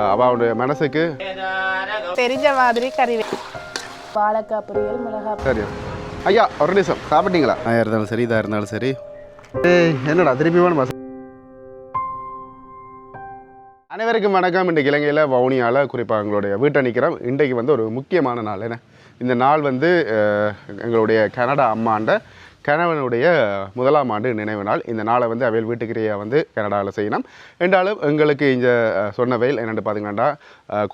அவளுடைய மனசுக்கு? தெரிஞ்ச மாதிரி கறி வாழைக்காய் பொரியல் மிளகாய் சரி. ஐயா ஒரு நிமிஷம். சாப்பிட்டீங்களா? ஆ இருந்தாலும் சரி இதாக இருந்தாலும் சரி. ஏய் என்னடா திருப்பி வேணும் அனைவருக்கும் வணக்கம். இன்றைக்கு இலங்கையில் வவுனியால் குறிப்பாக எங்களுடைய வீட்டை நிற்கிறோம் இன்றைக்கு வந்து ஒரு முக்கியமான நாள். என்ன? இந்த நாள் வந்து எங்களுடைய கனடா அம்மாண்ட கணவனுடைய முதலாம் ஆண்டு நினைவு நாள். இந்த நாளை வந்து அவையில் வீட்டுக்கிரியை வந்து கனடாவில் செய்யணும். என்றாலும் எங்களுக்கு இங்கே சொன்ன வயல் என்னென்னு பார்த்தீங்கன்னா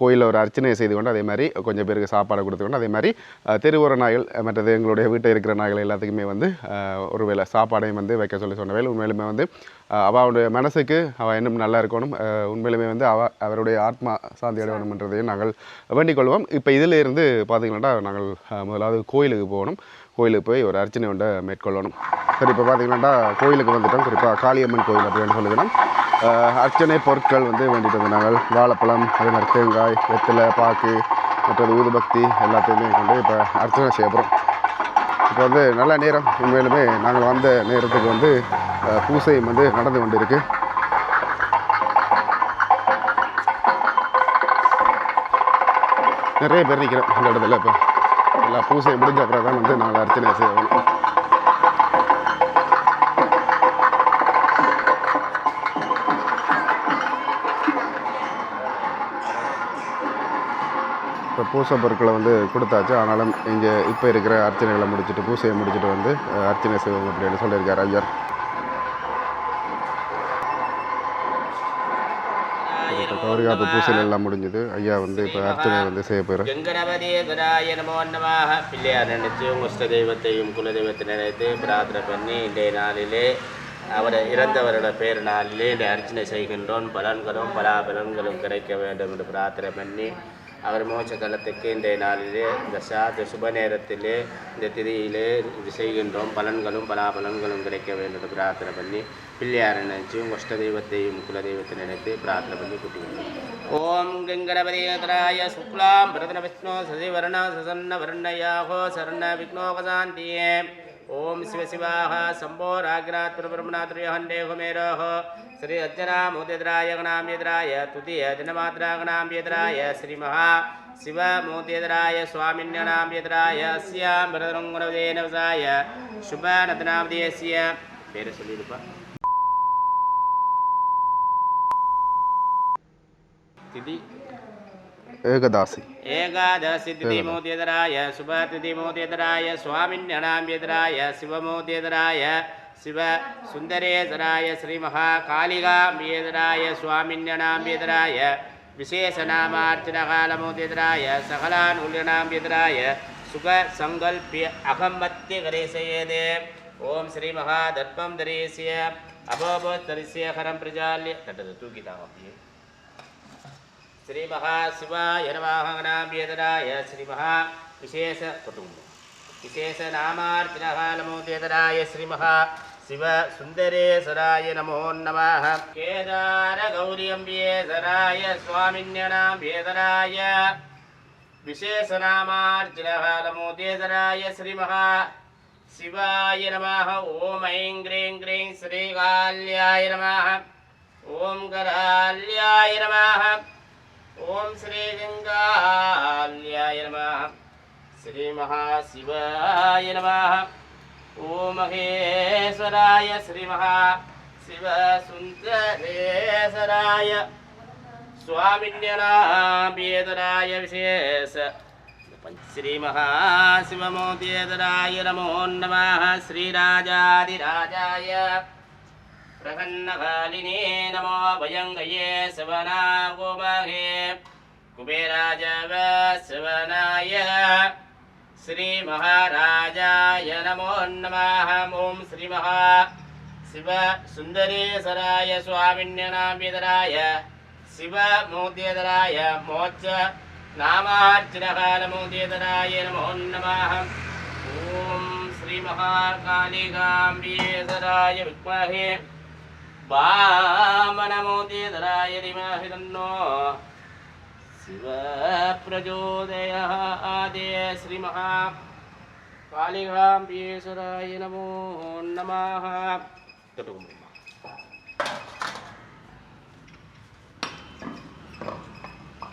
கோயிலில் ஒரு அர்ச்சனை செய்து கொண்டு அதே மாதிரி கொஞ்சம் பேருக்கு சாப்பாடு கொடுத்துக்கொண்டு அதே மாதிரி தெருவோர நாய்கள் மற்றது எங்களுடைய வீட்டில் இருக்கிற நாய்கள் எல்லாத்துக்குமே வந்து ஒரு வேளை சாப்பாடையும் வந்து வைக்க சொல்லி சொன்ன வயல். உண்மையிலுமே வந்து அவளுடைய மனசுக்கு அவள் இன்னும் நல்லா இருக்கணும். உண்மையிலுமே வந்து அவ அவருடைய ஆத்மா சாந்தி அடையணும்ன்றதையும் நாங்கள் வேண்டிக் கொள்வோம். இப்போ இதில் இருந்து பார்த்தீங்கன்னா நாங்கள் முதலாவது கோயிலுக்கு போகணும். கோயிலுக்கு போய் ஒரு அர்ச்சனை ஒன்றை மேற்கொள்ளணும். சரி இப்போ பார்த்தீங்கன்னா கோயிலுக்கு வந்துட்டோம். குறிப்பாக காளியம்மன் கோயில் அப்படின்னு சொல்லுதுன்னா அர்ச்சனை பொருட்கள் வந்து வேண்டிட்டு வந்து நாங்கள். வாழைப்பழம் அதே மாதிரி தேங்காய் வெத்தலை பாக்கு மற்றது ஊதுபக்தி எல்லாத்தையுமே கொண்டு இப்போ அர்ச்சனை செய்ய போகிறோம் இப்போ வந்து நல்ல நேரம். உண்மையிலுமே நாங்கள் வந்த நேரத்துக்கு வந்து பூசையும் வந்து நடந்து கொண்டு இருக்குது நிறைய பேர் நிற்கிறோம் இந்த இடத்துல இப்போ. எல்லா பூசை முடிஞ்ச அப்புறம் தான் வந்து நாங்கள் அர்ச்சனை செய்வோம் இப்போ பூசை பொருட்களை வந்து கொடுத்தாச்சு. ஆனாலும் இங்கே இப்போ இருக்கிற அர்ச்சனைகளை முடிச்சுட்டு பூசையை முடிச்சுட்டு வந்து அர்ச்சனை செய்வோம் அப்படின்னு சொல்லியிருக்கார் ஐயர். இப்போ கௌரிகாப்பு பூசைகள் எல்லாம் முடிஞ்சது. ஐயா வந்து இப்போ அர்ச்சனை வந்து செய்ய நமோ நமः பிள்ளையார் நினைச்சு உங்க இஷ்ட தெய்வத்தையும் குல தெய்வத்தை நினைத்து பிரார்த்தனை பண்ணி இன்றைய நாளிலே அவர் இறந்தவரோட பேர் நாளிலே இந்த அர்ச்சனை செய்கின்றோம். பலன்களும் பலாபலன்களும் கிடைக்க வேண்டும் என்று பிரார்த்தனை பண்ணி அவர் மோட்ச தலத்துக்கு இன்றைய நாளிலே இந்த சாத்த சுப நேரத்திலே இந்த திதியிலே இது செய்கின்றோம். பலன்களும் பலாபலன்களும் கிடைக்க வேண்டும் என்று பிரார்த்தனை பண்ணி பிள்ளையாரை நினைச்சு உங்க இஷ்ட தெய்வத்தையும் குலதெய்வத்தை நினைத்து பிரார்த்தனை பண்ணி கூட்டிக்கின்றோம் ஓம் கங்கணபதியதராய சுக்லாம் பிரதன விஷ்ணு சசிவர்ண சசன்ன வர்ணயாகோ சரண விக்னோகசாந்தியே ஓம் சிவ சிவாக சம்போ ராகிராத் பிரபிரமணாத்ரியஹண்டே குமேரோஹ ஸ்ரீ அர்ச்சனாமூர்த்தியதராய கணாம்பியதராய துதிய தினமாத்ராகணாம்பியதராய ஸ்ரீ மகா சிவ மூர்த்தியதராய சுவாமின்யனாம்பியதராய அஸ்யாம் பிரதரங்குணவதே நவசாய சுப நதனாவதேசிய பேரை சொல்லியிருப்பா திதி ஏகதாசி ஏகாதசிதிமோதியதராய சுபதிதிமோதியதராய சுவாமின்யனாம்பியதராய சிவமோதியதராய சிவ சுந்தரேசராய ஸ்ரீ மகா காளிகாம்பியதராய சுவாமின்யனாம்பியதராய விசேஷநாமார்ச்சனகாலமோதியதராய சகலான் உல்யனாம்பியதராய சுக சங்கல்பிய அகம்பத்திய கரேசயேதே ஓம் ஸ்ரீ மகா தர்ப்பம் தரேசிய அபோபோத்தரிசிய கரம் பிரஜால்ய தட்டது தூக்கிட்டாங்க அப்படியே ஸ்ரீமஹாசிவாய நமாஹனாம்யேதராய ஸ்ரீமஹா விசேஷ குடும்பம் விசேஷநாமார்த்தினஹ நமோதேதராய ஸ்ரீமஹா சிவ சுந்தரேசராய நமோ நம கேதார கௌரியம்பியேசராய சுவாமின்யனாம்பியேதராய விசேஷநாமார்த்தினஹ நமோதேதராய ஸ்ரீமஹா சிவாய நமாக ஓம் ஐங் கிரீங் கிரீங் ஸ்ரீகால்யாய நமாக ஓம் கரால்யாய நமாக ఓం శ్రీ గంగాల్యాయ నమ. శ్రీ మహాశివాయ నమ. ఓం మహేశ్వరాయ శ్రీ మహా శివ సుందరేశ్వరాయ స్వామిన్యనాభ్యేదరాయ విశేష. శ్రీ మహాశివమోదేదరాయ నమో నమ. శ్రీరాజాదిరాజాయ प्रसन्नकालिने नमो भयङ्गये सवनागोमहे कुबेराजवसवनाय श्रीमहाराजाय नमो नमः ॐ श्रीमहा शिव सुन्दरेश्वराय स्वामिन्यनाम्यधराय शिवमूर्त्यधराय मोक्ष नामार्चनकालमूर्त्यधराय नमो नमः ॐ श्रीमहाकालिकाम्बेधराय विद्महे वामनमोदेतरायदिमाभिदन्नो शिवप्रचोदयादे श्रीमहा कालिकाम्बीश्वराय नमो नमः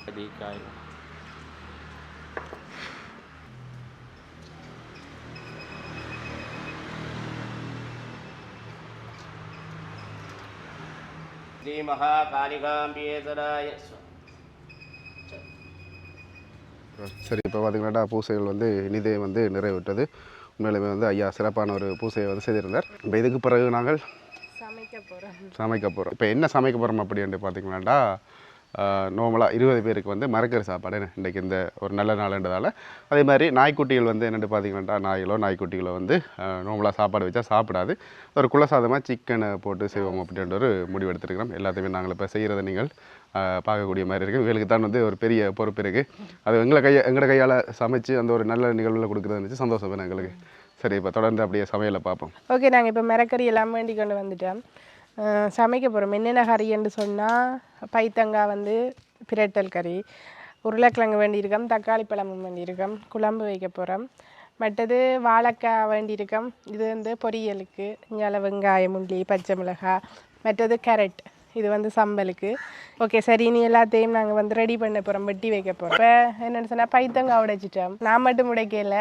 अधिकाय சரி இப்போ பார்த்திங்கனாட்டா பூசைகள் வந்து இனிதே வந்து நிறைவேற்றது. உண்மையிலுமே வந்து ஐயா சிறப்பான ஒரு பூசையை வந்து செய்திருந்தார். இப்போ இதுக்கு பிறகு நாங்கள் சமைக்க போகிறோம் இப்போ என்ன சமைக்க போகிறோம் அப்படின்ட்டு பார்த்தீங்கன்னாடா நார்மலாக இருபது பேருக்கு வந்து மரக்கறி சாப்பாடு இன்றைக்கு இன்றைக்கி இந்த ஒரு நல்ல நாள்ன்றதால. அதே மாதிரி நாய்க்குட்டிகள் வந்து என்னென்னு பார்த்தீங்கன்னா நாய்களோ நாய்க்குட்டிகளோ வந்து நார்மலாக சாப்பாடு வச்சா சாப்பிடாது. ஒரு குலசாதமாக சிக்கனை போட்டு செய்வோம் அப்படின்ற ஒரு முடிவு எடுத்துருக்கிறோம். எல்லாத்தையுமே நாங்கள் இப்போ செய்கிறத நீங்கள் பார்க்கக்கூடிய மாதிரி இருக்குது இவங்களுக்கு தான் வந்து ஒரு பெரிய பொறுப்பு இருக்குது அது எங்களை கையை எங்களோட கையால் சமைச்சு அந்த ஒரு நல்ல நிகழ்வில் கொடுக்குறது இருந்துச்சு சந்தோஷம் எங்களுக்கு. சரி இப்போ தொடர்ந்து அப்படியே சமையலை பார்ப்போம். ஓகே நாங்கள் இப்போ மிரக்கறி எல்லாம் வேண்டி கொண்டு வந்துட்டோம். சமைக்க போகிறோம் என்னென்ன என்று சொன்னால் பைத்தங்காய் வந்து பிரட்டல் கறி உருளைக்கிழங்கு வேண்டியிருக்கோம் தக்காளி பழமும் வேண்டியிருக்கோம் குழம்பு வைக்க போகிறோம் மற்றது வாழைக்காய் வேண்டியிருக்கோம். இது வந்து பொரியலுக்கு இங்கே வெங்காயம் உள்ளி பச்சை மிளகாய். மற்றது கேரட். இது வந்து சம்பலுக்கு. ஓகே சரி நீ எல்லாத்தையும் நாங்கள் வந்து ரெடி பண்ண போகிறோம் வெட்டி வைக்க போகிறோம் இப்போ என்னென்னு சொன்னால் பைத்தங்காய் உடைச்சிட்டோம். நான் மட்டும் உடைக்கல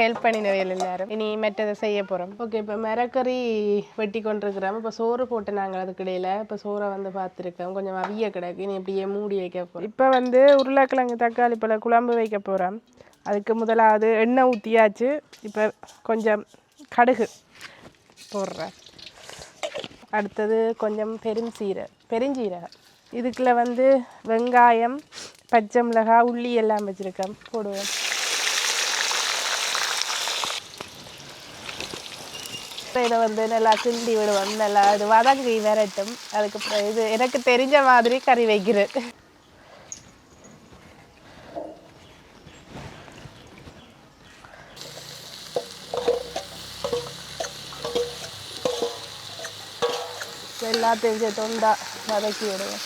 ஹெல்ப் பண்ணினவையில் எல்லாரும். இனி மெட்டதை செய்ய போகிறோம் ஓகே இப்போ மரக்கறி வெட்டி கொண்டிருக்கிறோம். இப்போ சோறு போட்டு நாங்கள் அதுக்கு இடையில இப்போ சோறை வந்து பார்த்துருக்கோம். கொஞ்சம் அவிய கிடக்கு இனி இப்படியே மூடி வைக்க போகிறோம் இப்போ வந்து உருளைக்கிழங்கு தக்காளி பழ குழம்பு வைக்க போகிறோம் அதுக்கு முதலாவது எண்ணெய் ஊற்றியாச்சு இப்போ கொஞ்சம் கடுகு போடுறேன். அடுத்தது கொஞ்சம் பெருஞ்சீரை பெருஞ்சீரகம். இதுக்குள்ள வந்து வெங்காயம் பச்சை மிளகாய் உள்ளி எல்லாம் வச்சுருக்கேன். போடுவோம். இதை வந்து நல்லா கிண்டி விடுவோம். நல்லா இது வதங்கி விரட்டும். அதுக்கப்புறம் இது எனக்கு தெரிஞ்ச மாதிரி கறி வைக்கிறது எல்லாத்தையும் சேர்த்து தொண்டா வதக்கி விடுவேன்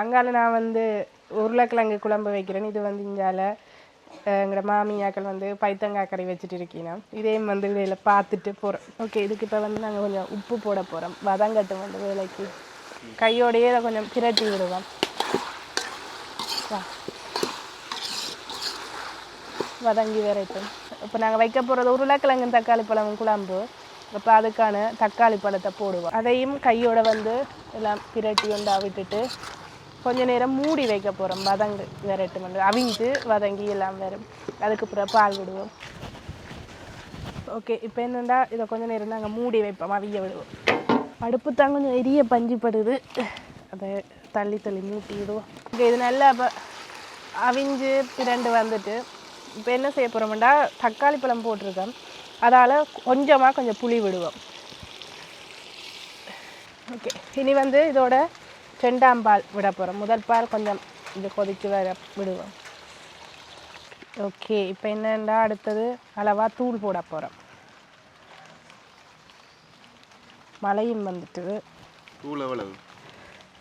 அங்கால நான் வந்து உருளைக்கிழங்கு குழம்பு வைக்கிறேன். இது வந்து இங்கால எங்களோட மாமியாக்கள் வந்து பைத்தங்காய் கறி வச்சுட்டு இருக்கீங்க. இதையும் வந்து இதில் பார்த்துட்டு போகிறோம் ஓகே இதுக்கு இப்போ வந்து நாங்கள் கொஞ்சம் உப்பு போட போகிறோம் வதங்கட்டும் வந்து வேலைக்கு. கையோடையே இதை கொஞ்சம் பிரட்டி விடுவோம். வதங்கி வரட்டும். இப்போ நாங்கள் வைக்க போகிறது உருளைக்கிழங்கு தக்காளி பழம் குழம்பு. அப்போ அதுக்கான தக்காளி பழத்தை போடுவோம். அதையும் கையோட வந்து எல்லாம் பிரட்டி உண்டா விட்டுட்டு கொஞ்ச நேரம் மூடி வைக்க போகிறோம் வதங்கு விரட்டு வந்து அவிஞ்சு வதங்கி எல்லாம் வரும். அதுக்கு பிறகு பால் விடுவோம். ஓகே இப்போ என்னென்னா இதை கொஞ்சம் நேரம் நாங்கள் மூடி வைப்போம். அவிய விடுவோம். அடுப்பு தான் கொஞ்சம் எரிய பஞ்சுப்படுது அதை தள்ளி தள்ளி மூட்டி விடுவோம். ஓகே இது நல்லா இப்போ அவிஞ்சு பிரண்டு வந்துட்டு இப்போ என்ன செய்ய போகிறோம்டா தக்காளி பழம் போட்டிருக்கோம். அதால் கொஞ்சமாக கொஞ்சம் புளி விடுவோம். ஓகே இனி வந்து இதோட ரெண்டாம் பால் விட போகிறோம் முதல் பால் கொஞ்சம் இது கொதித்து வர விடுவோம். ஓகே இப்போ என்னண்டா அடுத்தது? அளவாக தூள் போட போகிறோம் மழையும் வந்துட்டு. தூள் எவ்வளவு?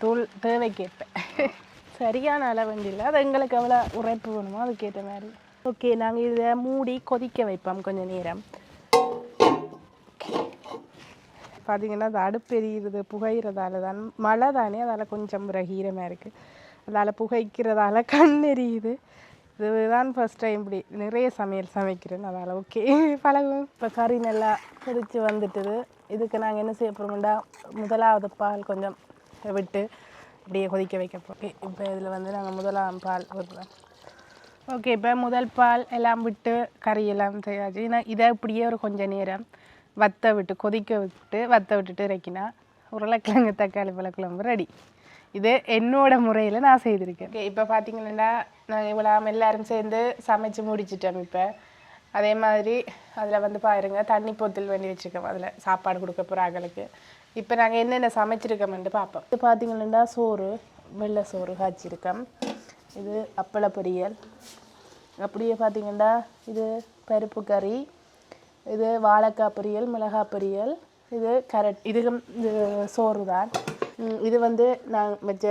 தூள் தேவைக்கேற்ப. சரியான அளவு இல்லை. அது எங்களுக்கு எவ்வளோ உரைப்பு வேணுமோ அதுக்கேற்ற மாதிரி. ஓகே நாங்கள் இதை மூடி கொதிக்க வைப்போம் கொஞ்சம் நேரம். பார்த்தீங்கன்னா அது அடுப்பு எரியுறது புகையிறதால தான். மழை தானே அதால் கொஞ்சம் ஈரமாக இருக்குது அதால் புகைக்கிறதால கண் எரியுது. இதுதான் ஃபஸ்ட் டைம் இப்படி நிறைய சமையல் சமைக்கிறேன். அதால் ஓகே பழகும். இப்போ கறி நல்லா பிரித்து வந்துட்டுது. இதுக்கு நாங்கள் என்ன செய்ய போகிறோம்டா முதலாவது பால் கொஞ்சம் விட்டு அப்படியே கொதிக்க வைக்க ஓகே இப்போ இதில் வந்து நாங்கள் முதலாம் பால் விடுறோம் ஓகே இப்போ முதல் பால் எல்லாம் விட்டு கறி எல்லாம் செய்யாச்சு ஏன்னா இதை இப்படியே ஒரு கொஞ்ச நேரம் வத்த விட்டு கொதிக்க விட்டு வத்த விட்டுட்டு இறக்கினா உருளைக்கிழங்கு தக்காளி பழக்குழம்பு ரெடி இது என்னோட முறையில் நான் செய்திருக்கேன். ஓகே இப்போ பார்த்தீங்கன்னா நாங்கள் இவ்வளோ எல்லாரும் சேர்ந்து சமைச்சு முடிச்சிட்டோம் இப்போ. அதே மாதிரி அதில் வந்து பாருங்க தண்ணி பொத்தல் வேண்டி வச்சுருக்கோம். அதில் சாப்பாடு கொடுக்க போகிறாங்களுக்கு இப்போ நாங்கள் என்னென்ன சமைச்சிருக்கோம்னு பார்ப்போம் இது பார்த்தீங்கன்னா சோறு வெள்ளை சோறு காய்ச்சிருக்கோம். இது அப்பள பொரியல். அப்படியே பார்த்தீங்கன்னா இது பருப்பு கறி இது வாழைக்காய் பொரியல் மிளகாய் பொரியல் இது கரட் இது இது சோறு தான் இது வந்து நான் வச்ச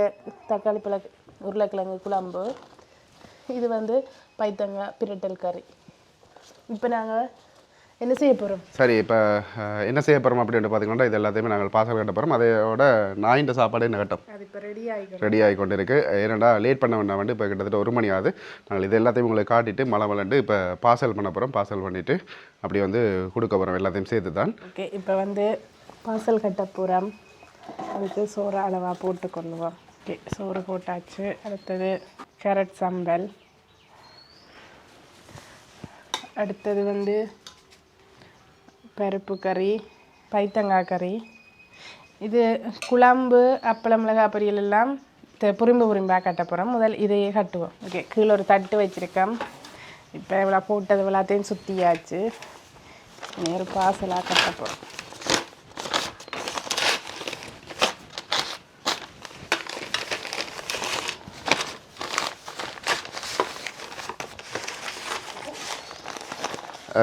தக்காளி பழ உருளைக்கிழங்கு குழம்பு. இது வந்து பைத்தங்காய் பிரட்டல் கறி. இப்போ நாங்கள் என்ன செய்ய போகிறோம் சரி இப்போ என்ன செய்ய போகிறோம் அப்படின்ட்டு பார்த்தீங்கன்னா இது எல்லாத்தையுமே நாங்கள் பாசல் கட்ட போகிறோம் அதோட நாயின்ற சாப்பாடு என்ன கட்டம். அது இப்போ ரெடி ஆகிக்கிறோம் ரெடி ஆகி கொண்டு இருக்கு ஏன்னாடா லேட் பண்ண வேண்டாம் வந்து இப்போ கிட்டத்தட்ட ஒரு மணி ஆகுது. நாங்கள் இது எல்லாத்தையும் உங்களுக்கு காட்டிட்டு மழை மலண்டு இப்போ பார்சல் பண்ண போகிறோம் பார்சல் பண்ணிவிட்டு அப்படி வந்து கொடுக்க போகிறோம் எல்லாத்தையும் சேர்த்து தான் ஓகே இப்போ வந்து பாசல் கட்ட போகிறோம் அதுக்கு சோறு அளவாக போட்டு கொள்ளுவோம் ஓகே சோறு போட்டாச்சு. அடுத்தது கேரட் சம்பல். அடுத்தது வந்து பருப்பு கறி பைத்தங்காய் கறி. இது குழம்பு அப்பளம் மிளகாய் பொரியல் எல்லாம் த- புரிம்பு புரிம்பாக கட்ட போகிறோம் முதல் இதையே கட்டுவோம். ஓகே கீழே ஒரு தட்டு வச்சுருக்கோம். இப்போ இவ்வளோ போட்டது எல்லாத்தையும் சுற்றியாச்சு இனி ஒரு பாசலாக கட்ட போகிறோம்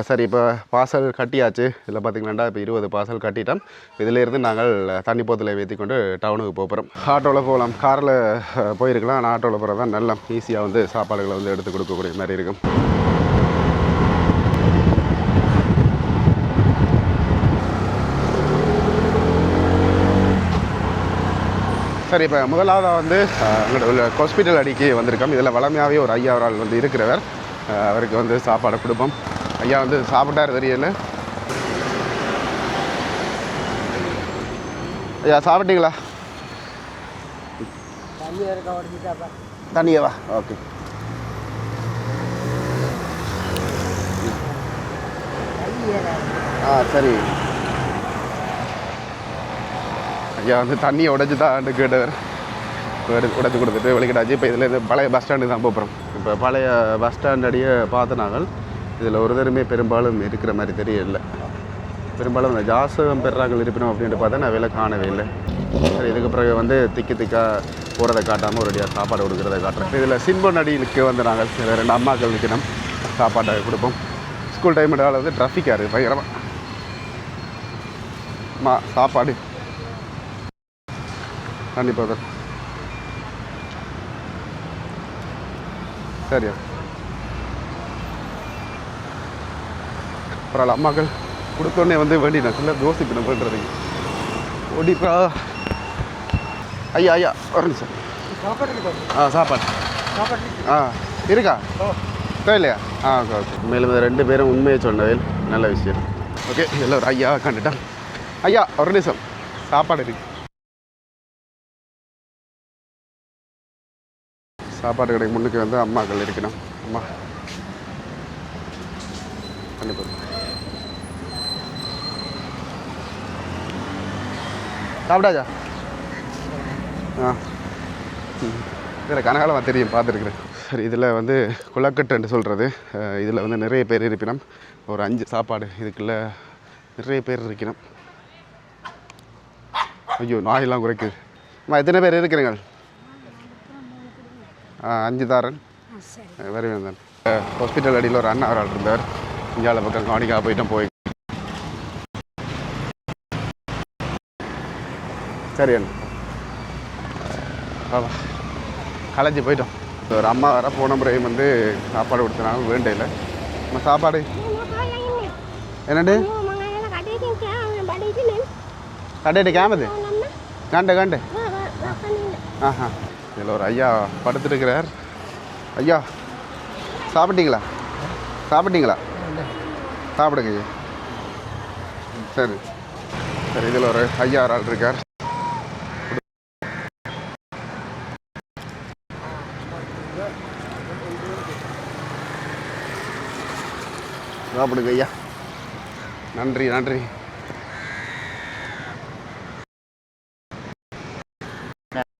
சரி இப்போ பார்சல் கட்டியாச்சு. இதில் பார்த்திங்கன்னா இப்போ இருபது பார்சல் கட்டிட்டோம். இதிலேருந்து நாங்கள் தண்ணி போத்தில் ஏற்றி கொண்டு டவுனுக்கு போகிறோம் ஆட்டோவில் போகலாம். காரில் போயிருக்கலாம். ஆனால் ஆட்டோவில் போகிறது தான் நல்லா ஈஸியாக வந்து சாப்பாடுகளை வந்து எடுத்து கொடுக்கக்கூடிய மாதிரி இருக்கும். சரி இப்போ முதலாவதாக வந்து எங்களோட உள்ள ஹாஸ்பிட்டல் அடிக்கு வந்திருக்கோம். இதில் வளமையாகவே ஒரு ஐயாவரால் வந்து இருக்கிறவர். அவருக்கு வந்து சாப்பாடு கொடுப்போம். ஐயா வந்து சாப்பிட்டாரு தெரியல. ஐயா சாப்பிட்டீங்களா? தண்ணியவா? ஓகே. ஆ சரி. ஐயா வந்து தண்ணியை உடைச்சு தான் கேட்டவர். உடைச்சி கொடுத்துட்டு வெளிக்கிட்டாச்சு. இப்போ இதில் இருந்து பழைய பஸ் ஸ்டாண்டு தான் போகிறோம் இப்போ பழைய பஸ் ஸ்டாண்ட் அடியே பார்த்த நாங்கள் இதில் ஒரு பெரும்பாலும் இருக்கிற மாதிரி தெரியல. பெரும்பாலும் அந்த ஜாசகம் பெறாங்கள் இருப்பினோம் அப்படின்ட்டு பார்த்தா நான் வேலை காணவே இல்லை. சரி இதுக்கு பிறகு வந்து திக்கி திக்கா போகிறத காட்டாமல் ஒரேடியாக சாப்பாடு கொடுக்குறத காட்டுறேன். இதில் சின்பன் நடிகளுக்கு வந்து நாங்கள் சில ரெண்டு அம்மாக்கள் நிற்கணும். சாப்பாட்டை கொடுப்போம். ஸ்கூல் டைம் வந்து ட்ராஃபிக்காக இருக்குது பயங்கரமாக அம்மா சாப்பாடு. கண்டிப்பாக சார் சரியா பரவாயில்ல அம்மாக்கள் கொடுத்தோடனே வந்து வேண்டினேன் சில யோசிக்கணும் பண்ணுறதுக்கு ஓடிப்பா ஐயா ஐயா ஒரு நிமிஷம் ஆ சாப்பாடு. ஆ இருக்கா? இல்லையா ஆ ஓகே ஓகே. மேலும் ரெண்டு பேரும் உண்மையை சொன்னவேல் நல்ல விஷயம். ஓகே ஒரு ஐயா கண்டுட்டான். ஐயா ஒரு நிமிஷம். சாப்பாடு இருக்கு. சாப்பாடு கடைக்கு முன்னுக்கு வந்து அம்மாக்கள் இருக்கணும். அம்மா. கண்டிப்பாக சாப்பிட்டாச்சா ஆ. ம். வேறு கனகாலமாக தெரியும் பார்த்துருக்குறேன். சரி இதில் வந்து குளக்கட்டுன்னு சொல்கிறது இதில் வந்து நிறைய பேர் இருப்பினம். ஒரு அஞ்சு சாப்பாடு இதுக்குள்ள நிறைய பேர் இருக்கணும் ஐயோ நாயெல்லாம் குறைக்குது. அம்மா எத்தனை பேர் இருக்கிறீங்க ஆ அஞ்சு தாரன். வருவேன் தான் ஹாஸ்பிட்டல் அடியில் ஒரு அண்ணா ஒரு ஆள் இருந்தார். இந்தியாவில் பக்கம் காணிக்காக போயிட்டோம் போய். சரி அண்ணா. காலேஜ் போயிட்டோம். ஒரு அம்மா வர போன முறையும் வந்து சாப்பாடு கொடுத்தனாங்க வேண்டையில் நம்ம சாப்பாடு? என்னண்டு கடையிட்டு கேமது? கண்டு கண்டு. ஆஹா. இதில் ஒரு ஐயா படுத்துட்டு இருக்கிறார். ஐயா சாப்பிட்டீங்களா? சாப்பிட்டீங்களா? சாப்பிடுங்க. ஐயா சரி. சரி இதில் ஒரு ஐயா ஆள் இருக்கார். சாப்பிடுங்க ஐயா. நன்றி நன்றி.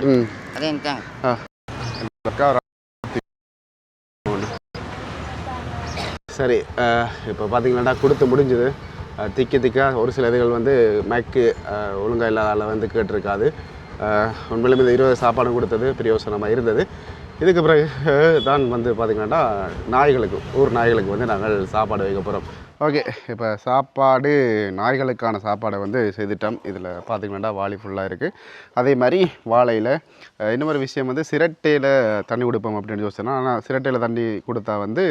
ம். அதான் ஆ அக்கா ஒரு ஒன்று சரி இப்போ பார்த்தீங்கன்னா கொடுத்து முடிஞ்சுது. திக்க திக்கி திக்காக ஒரு சில இதுகள் வந்து மேக்கு ஒழுங்காக இல்லாதால வந்து கேட்டிருக்காது. உண்மையிலும் இந்த இருபது சாப்பாடும் கொடுத்தது பிரயோசனமாக இருந்தது. இதுக்கு பிறகு தான் வந்து பார்த்திங்கன்னா நாய்களுக்கு ஊர் நாய்களுக்கு வந்து நாங்கள் சாப்பாடு வைக்க போகிறோம் ஓகே இப்போ சாப்பாடு நாய்களுக்கான சாப்பாடை வந்து செய்துட்டோம். இதில் பார்த்திங்கன்னா வாளி ஃபுல்லாக இருக்குது அதே மாதிரி வாழையில் இன்னொரு விஷயம் வந்து சிரட்டையில் தண்ணி கொடுப்போம் அப்படின்னு யோசிச்சோன்னா ஆனால் சிரட்டையில் தண்ணி கொடுத்தா வந்து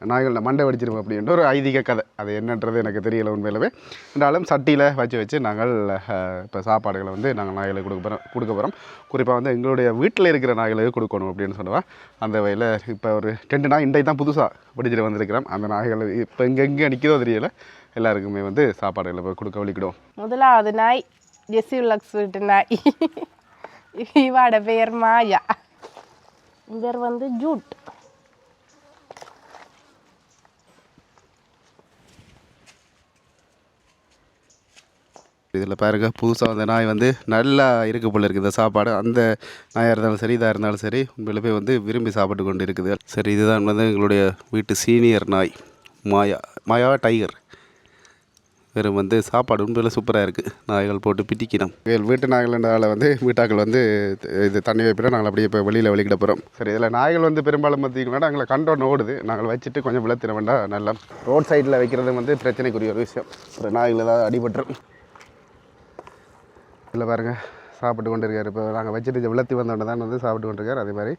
நாய்கள் மண்டை வெடிச்சிருப்போம் அப்படின்ற ஒரு ஐதீக கதை அது என்னன்றது எனக்கு தெரியல உண்மையிலவே இருந்தாலும் சட்டியில் வச்சு வச்சு நாங்கள் இப்போ சாப்பாடுகளை வந்து நாங்கள் நாய்களுக்கு கொடுக்க போகிறோம் கொடுக்க போகிறோம் குறிப்பாக வந்து எங்களுடைய வீட்டில் இருக்கிற நாய்களுக்கு கொடுக்கணும் அப்படின்னு சொல்லுவேன் அந்த வகையில் இப்போ ஒரு ரெண்டு நாய் இன்றைக்கு தான் புதுசாக பிடிச்சிட்டு வந்திருக்கிறோம் அந்த நாய்கள் இப்போ எங்கே எங்கே நிற்கிறதோ தெரியல எல்லாருக்குமே வந்து சாப்பாடுகளை போய் கொடுக்க வலிக்கிடுவோம் முதலாவது நாய் ஜெசியுலக்ஸ் வீட்டு நாய் இவாட பெயர் மாயா இவர் வந்து ஜூட் இதில் பாருங்க புதுசாக வந்த நாய் வந்து நல்லா இருக்கு போல இருக்குது. இந்த சாப்பாடு அந்த நாயாக இருந்தாலும் சரி இதாக இருந்தாலும் சரி உண்மையிலுமே வந்து விரும்பி சாப்பிட்டு கொண்டு இருக்குது. சரி இதுதான் வந்து எங்களுடைய வீட்டு சீனியர் நாய் மாயா மாயா டைகர் வெறும் வந்து சாப்பாடு உண்மையில் சூப்பராக இருக்குது நாய்கள் போட்டு பிடிக்கணும். வீட்டு நாய்கள்ன்றதால வந்து வீட்டாக்கள் வந்து இது தண்ணி வைப்பிட நாங்கள் அப்படியே இப்போ வெளியில் வெளிக்கிட போகிறோம் சரி இதில் நாய்கள் வந்து பெரும்பாலும் பார்த்தீங்கன்னா எங்களை கண்டோன்னு ஓடுது. நாங்கள் வச்சுட்டு கொஞ்சம் விளத்தின வேண்டாம். நல்லா ரோட் சைடில் வைக்கிறது வந்து பிரச்சனைக்குரிய ஒரு விஷயம். ஒரு நாய்கள் ஏதாவது அடிபட்டுரும். இதில் பாருங்கள் சாப்பிட்டு கொண்டு இருக்கார் இப்போ நாங்கள் வச்சுட்டு விளத்தி வந்தோடனே தான் வந்து சாப்பிட்டு கொண்டு இருக்காரு அதே மாதிரி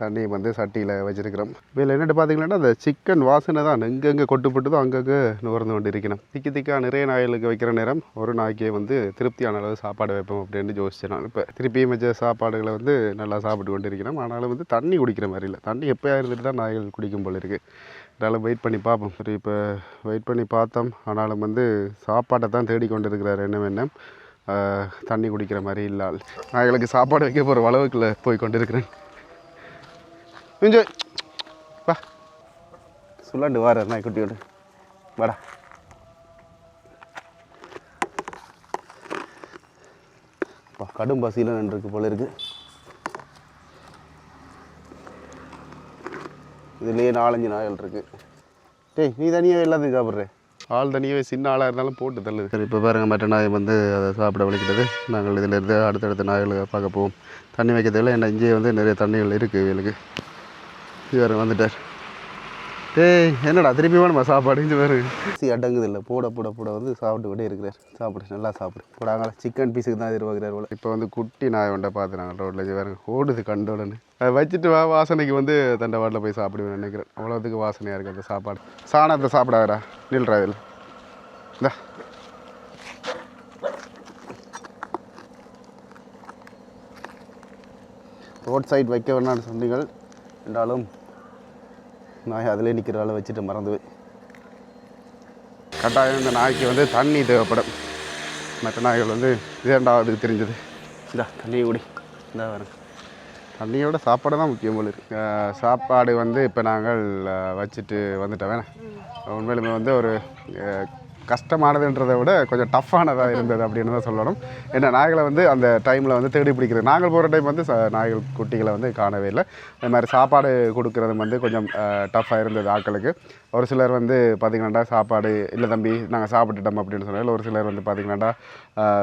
தண்ணியை வந்து சட்டியில் வச்சுருக்கிறோம். இதில் என்னட்டு பார்த்தீங்கன்னா அந்த சிக்கன் வாசனை தான் எங்கெங்கே கொட்டுப்பட்டதோ அங்கங்கே நுகர்ந்து கொண்டு இருக்கணும் திக்கி திக்காக நிறைய நாய்களுக்கு வைக்கிற நேரம் ஒரு நாய்க்கே வந்து திருப்தியான அளவு சாப்பாடு வைப்போம் அப்படின்னு யோசிச்சேன் நான் இப்போ திருப்பியும் வச்ச சாப்பாடுகளை வந்து நல்லா சாப்பிட்டு கொண்டு இருக்கணும் ஆனாலும் வந்து தண்ணி குடிக்கிற மாதிரி இல்லை. தண்ணி எப்போயா இருந்துட்டு தான் நாய்கள் குடிக்கும் போல இருக்குது அதனால் வெயிட் பண்ணி பார்ப்போம். சரி இப்போ வெயிட் பண்ணி பார்த்தோம். ஆனாலும் வந்து சாப்பாட்டை தான் தேடிக்கொண்டு இருக்கிறார் என்ன வேணும். தண்ணி குடிக்கிற மாதிரி இல்லால். நாய்களுக்கு சாப்பாடு வைக்க போகிற அளவுக்குள்ளே போய் கொண்டு இருக்கிறேன் கொஞ்சம் வா. சொல்லாண்டு வார நாய் குட்டியோடு. வாடா. இப்போ கடும் பசியில் நின்றுருக்கு போல இருக்கு. இதுலேயே நாலஞ்சு நாய்கள் இருக்குது டேய் நீ தனியாக எல்லாத்தையும் சாப்பிட்ற? ஆள் தனியாகவே சின்ன ஆளாக இருந்தாலும் போட்டு தள்ளுது. சரி இப்போ பாருங்கள் மற்ற நாய் வந்து அதை சாப்பிட வலிக்கிறது நாங்கள் இதில் இருந்து அடுத்தடுத்த நாய்களை பார்க்க போவோம். தண்ணி வைக்கிறதுல என்ன இங்கேயே வந்து நிறைய தண்ணிகள் இருக்குது இவங்களுக்கு இவர் வந்துட்டார். டேய் என்னடா திருப்பி வேணுமா சாப்பாடு வேறு சி அடங்குது இல்லை. போட போட போட வந்து சாப்பிட்டு கொண்டே இருக்கிறார். சாப்பிடு நல்லா சாப்பிடு. போடாங்களா சிக்கன் பீஸுக்கு தான் எதிர்பார்க்குறாரு போல. இப்போ வந்து குட்டி நாய் ஒன்றை பார்த்து நாங்கள் ரோட்டில் வேறு ஓடுது கண்டோடனே. அதை வச்சுட்டு வா வாசனைக்கு வந்து தண்டை வாட்டில் போய் சாப்பிடுவேன் நினைக்கிறேன். அவ்வளோத்துக்கு வாசனையாக இருக்குது அந்த சாப்பாடு. சாணத்தை சாப்பிடாதடா நில்றா இதில். இந்தா. ரோட் சைடு வைக்க வேணாம்னு சொன்னீங்கள் என்றாலும் நாய் அதிலே நிற்கிற ஆளை வச்சுட்டு மறந்து கட்டாயம் இந்த நாய்க்கு வந்து தண்ணி தேவைப்படும். மற்ற நாய்கள் வந்து இரண்டாவது தெரிஞ்சது. இந்தா தண்ணியை குடி. இந்த வரேன் தண்ணியோட சாப்பாடு தான் முக்கியம் போல இருக்கு. சாப்பாடு வந்து இப்போ நாங்கள் வச்சுட்டு வந்துட்டோம். வேணாம் உண்மையிலுமே வந்து ஒரு கஷ்டமானதுன்றதை விட கொஞ்சம் டஃப்பானதாக இருந்தது அப்படின்னு தான் சொல்லணும். ஏன்னா நாய்களை வந்து அந்த டைமில் வந்து தேடி பிடிக்கிறது. நாங்கள் போகிற டைம் வந்து ச- நாய்கள் குட்டிகளை வந்து காணவே இல்லை. அது மாதிரி சாப்பாடு கொடுக்குறது வந்து கொஞ்சம் டஃப்பாக இருந்தது ஆட்களுக்கு. ஒரு சிலர் வந்து பார்த்திங்களாண்டா சாப்பாடு இல்லை தம்பி நாங்கள் சாப்பிட்டுட்டோம் அப்படின்னு சொன்னதில் ஒரு சிலர் வந்து பார்த்திங்களாண்டா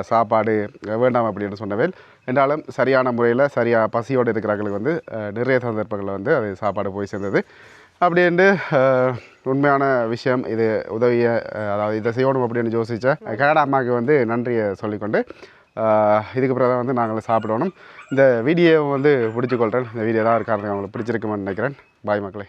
சாப்பாடு வேண்டாம் அப்படின்னு சொன்னவேல் என்றாலும் சரியான முறையில் சரியாக பசியோடு இருக்கிறாங்களுக்கு வந்து நிறைய சந்தர்ப்பங்களில் வந்து அது சாப்பாடு போய் சேர்ந்தது. அப்படின்ட்டு உண்மையான விஷயம் இது உதவிய அதாவது இதை செய்யணும் அப்படின்னு யோசித்த கனடா அம்மாவுக்கு வந்து நன்றியை சொல்லிக்கொண்டு இதுக்கு பிறகு வந்து நாங்கள் சாப்பிடணும். இந்த வீடியோவை வந்து பிடிச்சிக்கொள்கிறேன் இந்த வீடியோ தான் இருக்காருங்க அவங்களுக்கு பிடிச்சிருக்குமென்னு நினைக்கிறேன். பாய் மக்களே.